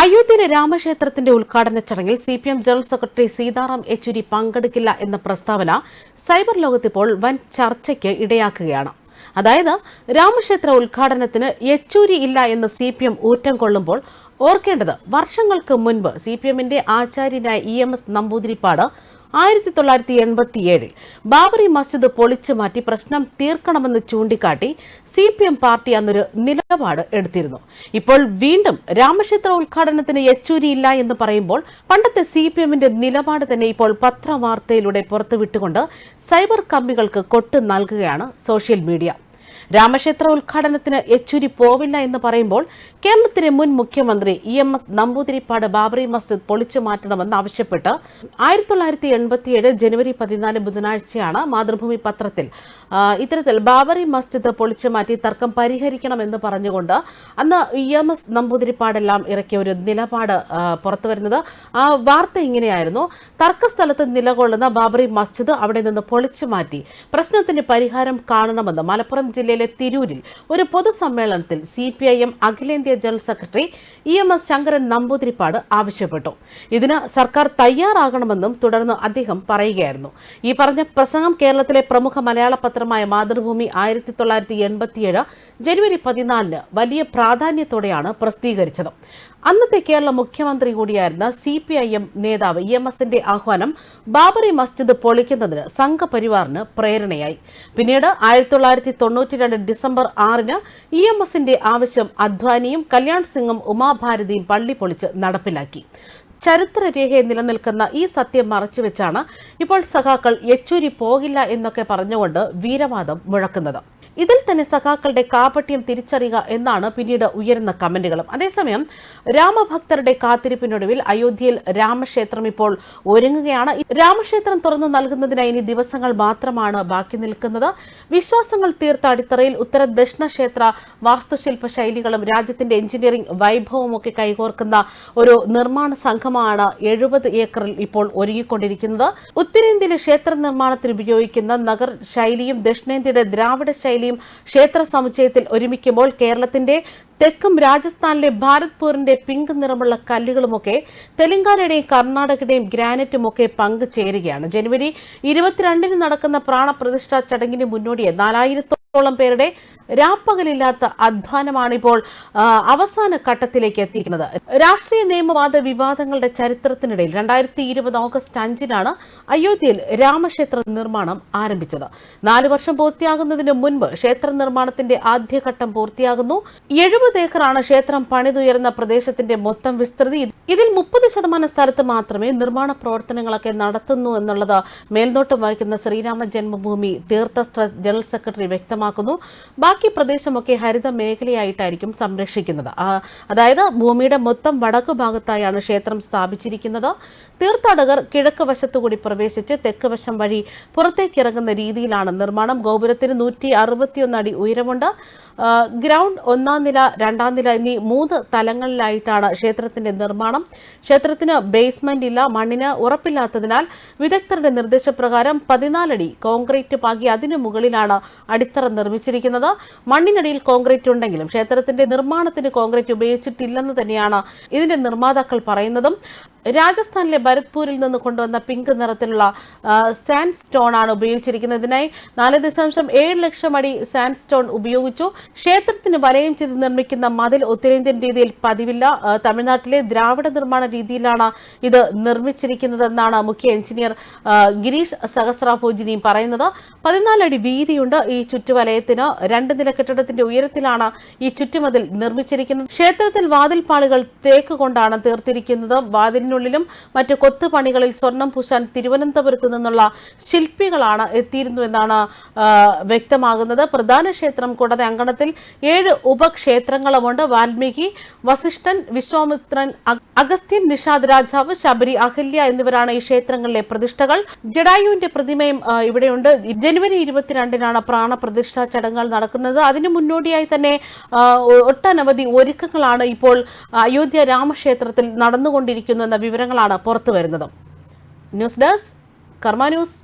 അയോധ്യയിലെ രാമക്ഷേത്രത്തിന്റെ ഉദ്ഘാടന ചടങ്ങിൽ C P M general secretary Sitaram Yechury പങ്കെടുക്കില്ല എന്ന പ്രസ്താവന സൈബർ ലോകത്തിപ്പോൾ വൻ ചർച്ചയ്ക്ക് ഇടയാക്കുകയാണ്. അതായത് രാമക്ഷേത്ര ഉദ്ഘാടനത്തിന് യെച്ചൂരി ഇല്ല എന്ന് സി പി എം ഊറ്റം കൊള്ളുമ്പോൾ ഓർക്കേണ്ടത് വർഷങ്ങൾക്ക് മുൻപ് സി പി എമ്മിന്റെ ആചാര്യനായ ഇ എം എസ് നമ്പൂതിരിപ്പാട് ആയിരത്തി തൊള്ളായിരത്തി എൺപത്തിയേഴിൽ ബാബറി മസ്ജിദ് പൊളിച്ചു മാറ്റി പ്രശ്നം തീർക്കണമെന്ന് ചൂണ്ടിക്കാട്ടി സി പി എം പാർട്ടി അന്നൊരു നിലപാട് എടുത്തിരുന്നു. ഇപ്പോൾ വീണ്ടും രാമക്ഷേത്ര ഉദ്ഘാടനത്തിന് യെച്ചൂരിയില്ല എന്ന് പറയുമ്പോൾ പണ്ടത്തെ സി പി എമ്മിന്റെ നിലപാട് തന്നെ ഇപ്പോൾ പത്രവാർത്തയിലൂടെ പുറത്തുവിട്ടുകൊണ്ട് സൈബർ കമ്പികൾക്ക് കൊട്ട് നൽകുകയാണ് സോഷ്യൽ മീഡിയ. രാമക്ഷേത്ര ഉദ്ഘാടനത്തിന് യെച്ചൂരി പോവില്ല എന്ന് പറയുമ്പോൾ കേരളത്തിലെ മുൻ മുഖ്യമന്ത്രി E M S Namboodiripad Babri Masjid പൊളിച്ചു മാറ്റണമെന്ന് ആവശ്യപ്പെട്ട് ആയിരത്തി തൊള്ളായിരത്തി എൺപത്തിയേഴ് ജനുവരി പതിനാല് ബുധനാഴ്ചയാണ് മാതൃഭൂമി പത്രത്തിൽ ഇത്തരത്തിൽ ബാബറി മസ്ജിദ് പൊളിച്ചു മാറ്റി തർക്കം പരിഹരിക്കണമെന്ന് പറഞ്ഞുകൊണ്ട് അന്ന് ഇ എം എസ് നമ്പൂതിരിപ്പാടെല്ലാം ഇറക്കിയ ഒരു നിലപാട് പുറത്തുവരുന്നത് ആ വാർത്ത ഇങ്ങനെയായിരുന്നു. തർക്കസ്ഥലത്ത് നിലകൊള്ളുന്ന ബാബറി മസ്ജിദ് അവിടെ നിന്ന് പൊളിച്ചു മാറ്റി. പ്രശ്നത്തിന് പരിഹാരം കാണണമെന്ന് മലപ്പുറം ജില്ലയിലെ തിരൂരിൽ ഒരു പൊതുസമ്മേളനത്തിൽ സി പി ഐ എം അഖിലേന്ത്യാ general secretary E M S Sankaran Namboodiripad ആവശ്യപ്പെട്ടു. ഇതിന് സർക്കാർ തയ്യാറാകണമെന്നും തുടർന്ന് അദ്ദേഹം പറയുകയായിരുന്നു. ഈ പറഞ്ഞ പ്രസംഗം കേരളത്തിലെ പ്രമുഖ മലയാള പത്രമായ മാതൃഭൂമി ആയിരത്തി തൊള്ളായിരത്തി എൺപത്തിയേഴ് ജനുവരി പതിനാലിന് വലിയ പ്രാധാന്യത്തോടെയാണ് പ്രസിദ്ധീകരിച്ചത്. അന്നത്തെ കേരള മുഖ്യമന്ത്രി കൂടിയായിരുന്ന സി പി ഐ എം നേതാവ് എം എസിന്റെ ആഹ്വാനം ബാബറി മസ്ജിദ് പൊളിക്കുന്നതിന് സംഘപരിവാറിന് പ്രേരണയായി. പിന്നീട് ആയിരത്തി തൊള്ളായിരത്തി തൊണ്ണൂറ്റി രണ്ട് ഡിസംബർ ആറിന് ഇ എം എസിന്റെ ആവശ്യം അദ്വാനിയും കല്യാൺ സിംഗും ഉമാഭാരതിയും പള്ളി പൊളിച്ച് നടപ്പിലാക്കി. ചരിത്രരേഖയെ നിലനിൽക്കുന്ന ഈ സത്യം മറച്ചുവെച്ചാണ് ഇപ്പോൾ സഖാക്കൾ യെച്ചൂരി പോകില്ല എന്നൊക്കെ പറഞ്ഞുകൊണ്ട് വീരവാദം മുഴക്കുന്നത്. ഇതിൽ തന്നെ സഖാക്കളുടെ കാപട്യം തിരിച്ചറിയുക എന്നാണ് പിന്നീട് ഉയരുന്ന കമന്റുകളും. അതേസമയം രാമഭക്തരുടെ കാത്തിരിപ്പിനൊടുവിൽ അയോധ്യയിൽ രാമക്ഷേത്രം ഇപ്പോൾ ഒരുങ്ങുകയാണ്. രാമക്ഷേത്രം തുറന്നു നൽകുന്നതിനായി ഇനി ദിവസങ്ങൾ മാത്രമാണ് ബാക്കി നിൽക്കുന്നത്. വിശ്വാസങ്ങൾ തീർത്ത അടിത്തറയിൽ ഉത്തര ദക്ഷിണ ക്ഷേത്ര വാസ്തുശില്പ ശൈലികളും രാജ്യത്തിന്റെ എഞ്ചിനീയറിംഗ് വൈഭവവും ഒക്കെ കൈകോർക്കുന്ന ഒരു നിർമ്മാണ സംഘമാണ് എഴുപത് ഏക്കറിൽ ഇപ്പോൾ ഒരുങ്ങിക്കൊണ്ടിരിക്കുന്നത്. ഉത്തരേന്ത്യയിലെ ക്ഷേത്ര നിർമ്മാണത്തിന് ഉപയോഗിക്കുന്ന നഗർ ശൈലിയും ദക്ഷിണേന്ത്യയുടെ ദ്രാവിഡ ശൈലിയും ക്ഷേത്ര സമുച്ചയത്തിൽ ഒരുമിക്കുമ്പോൾ കേരളത്തിന്റെ തെക്കും രാജസ്ഥാനിലെ ഭാരത്പൂരിന്റെ പിങ്ക് നിറമുള്ള കല്ലുകളുമൊക്കെ തെലങ്കാനയുടെയും കർണാടകയുടെയും ഗ്രാനറ്റുമൊക്കെ പങ്കുചേരുകയാണ്. ജനുവരി ഇരുപത്തിരണ്ടിന് നടക്കുന്ന പ്രാണപ്രതിഷ്ഠാ ചടങ്ങിന് മുന്നോടിയെ നാലായിരത്തോളം പേരുടെ രാപ്പകലില്ലാത്ത അധ്വാനമാണിപ്പോൾ അവസാന ഘട്ടത്തിലേക്ക് എത്തിയിരിക്കുന്നത്. രാഷ്ട്രീയ നിയമവാദ വിവാദങ്ങളുടെ ചരിത്രത്തിനിടയിൽ രണ്ടായിരത്തി ഇരുപത് ഓഗസ്റ്റ് അഞ്ചിനാണ് അയോധ്യയിൽ രാമക്ഷേത്ര നിർമ്മാണം ആരംഭിച്ചത്. നാല് വർഷം പൂർത്തിയാകുന്നതിന് മുൻപ് ക്ഷേത്ര നിർമ്മാണത്തിന്റെ ആദ്യഘട്ടം പൂർത്തിയാകുന്നു. എഴുപത് ഏക്കറാണ് ക്ഷേത്രം പണിതുയർന്ന പ്രദേശത്തിന്റെ മൊത്തം വിസ്തൃതി. ഇതിൽ മുപ്പത് ശതമാനം സ്ഥലത്ത് മാത്രമേ നിർമ്മാണ പ്രവർത്തനങ്ങളൊക്കെ നടത്തുന്നു എന്നുള്ളത് മേൽനോട്ടം വഹിക്കുന്ന Shri Rama Janmabhoomi Teerth trust general secretary വ്യക്തമാക്കുന്നു. പ്രദേശമൊക്കെ ഹരിത മേഖലയായിട്ടായിരിക്കും സംരക്ഷിക്കുന്നത് അതായത് ഭൂമിയുടെ മൊത്തം വടക്കു ഭാഗത്തായാണ് ക്ഷേത്രം സ്ഥാപിച്ചിരിക്കുന്നത്. തീർത്ഥാടകർ കിഴക്ക് വശത്തുകൂടി പ്രവേശിച്ച് തെക്ക് വശം വഴി പുറത്തേക്കിറങ്ങുന്ന രീതിയിലാണ് നിർമ്മാണം. ഗോപുരത്തിന് നൂറ്റി അറുപത്തിയൊന്ന് അടി ഉയരമുണ്ട്. ഗ്രൗണ്ട് ഒന്നാം നില രണ്ടാം നില എന്നീ മൂന്ന് തലങ്ങളിലായിട്ടാണ് ക്ഷേത്രത്തിന്റെ നിർമ്മാണം. ക്ഷേത്രത്തിന് ബേസ്മെന്റ് ഇല്ല മണ്ണിന് ഉറപ്പില്ലാത്തതിനാൽ വിദഗ്ധരുടെ നിർദ്ദേശപ്രകാരം പതിനാലടി കോൺക്രീറ്റ് പാകി അതിനു മുകളിലാണ് അടിത്തറ നിർമ്മിച്ചിരിക്കുന്നത്. മണ്ണിനടിയിൽ കോൺക്രീറ്റ് ഉണ്ടെങ്കിലും ക്ഷേത്രത്തിന്റെ നിർമ്മാണത്തിന് കോൺക്രീറ്റ് ഉപയോഗിച്ചിട്ടില്ലെന്ന് തന്നെയാണ് ഇതിന്റെ നിർമ്മാതാക്കൾ പറയുന്നതും. രാജസ്ഥാനിലെ ഭരത്പൂരിൽ നിന്ന് കൊണ്ടുവന്ന പിങ്ക് നിറത്തിലുള്ള സാൻഡ് സ്റ്റോൺ ആണ് ഉപയോഗിച്ചിരിക്കുന്നത്. ഇതിനായി നാല് ദശാംശം ഏഴ് ലക്ഷം അടി സാൻഡ് സ്റ്റോൺ ഉപയോഗിച്ചു. ക്ഷേത്രത്തിന് വലയം ചെയ്ത് നിർമ്മിക്കുന്ന മതിൽ ഉത്തരേന്ത്യൻ രീതിയിൽ പതിവില്ല. തമിഴ്നാട്ടിലെ ദ്രാവിഡ നിർമ്മാണ രീതിയിലാണ് ഇത് നിർമ്മിച്ചിരിക്കുന്നതെന്നാണ് മുഖ്യ എഞ്ചിനീയർ ഗിരീഷ് സഹസ്രാഭോജിനിയും പറയുന്നത്. പതിനാലടി വീതിയുണ്ട് ഈ ചുറ്റുവലയത്തിന്. രണ്ട് നില കെട്ടിടത്തിന്റെ ഉയരത്തിലാണ് ഈ ചുറ്റുമതിൽ നിർമ്മിച്ചിരിക്കുന്നത്. ക്ഷേത്രത്തിൽ വാതിൽപ്പാളുകൾ തേക്ക് കൊണ്ടാണ് തീർത്തിരിക്കുന്നത്. വാതിലിനുള്ളിലും മറ്റ് കൊത്തുപണികളിൽ സ്വർണം പൂശാൻ തിരുവനന്തപുരത്ത് നിന്നുള്ള ശില്പികളാണ് എത്തിയിരുന്നു എന്നാണ് വ്യക്തമാകുന്നത്. പ്രധാന ക്ഷേത്രം കൂടാതെ അങ്കണത്തിൽ ഏഴ് ഉപക്ഷേത്രങ്ങളുമുണ്ട്. വാൽമീകി വസിഷ്ഠൻ വിശ്വാമിത്രൻ അഗ- അഗസ്ത്യൻ നിഷാദ് രാജാവ് ശബരി അഹല്യ എന്നിവരാണ് ഈ ക്ഷേത്രങ്ങളിലെ പ്രതിഷ്ഠകൾ. ജഡായുവിന്റെ പ്രതിമയും ഇവിടെയുണ്ട്. ജനുവരി ഇരുപത്തിരണ്ടിനാണ് പ്രാണപ്രതിഷ്ഠാ ചടങ്ങുകൾ നടക്കുന്നത്. അതിനു മുന്നോടിയായി തന്നെ ഒട്ടനവധി ഒരുക്കങ്ങളാണ് ഇപ്പോൾ അയോധ്യ രാമക്ഷേത്രത്തിൽ നടന്നുകൊണ്ടിരിക്കുന്നു എന്ന വിവരങ്ങളാണ് പുറത്തു വരുന്നത് ന്യൂസ് ഡെസ്ക് കർമ്മ ന്യൂസ്.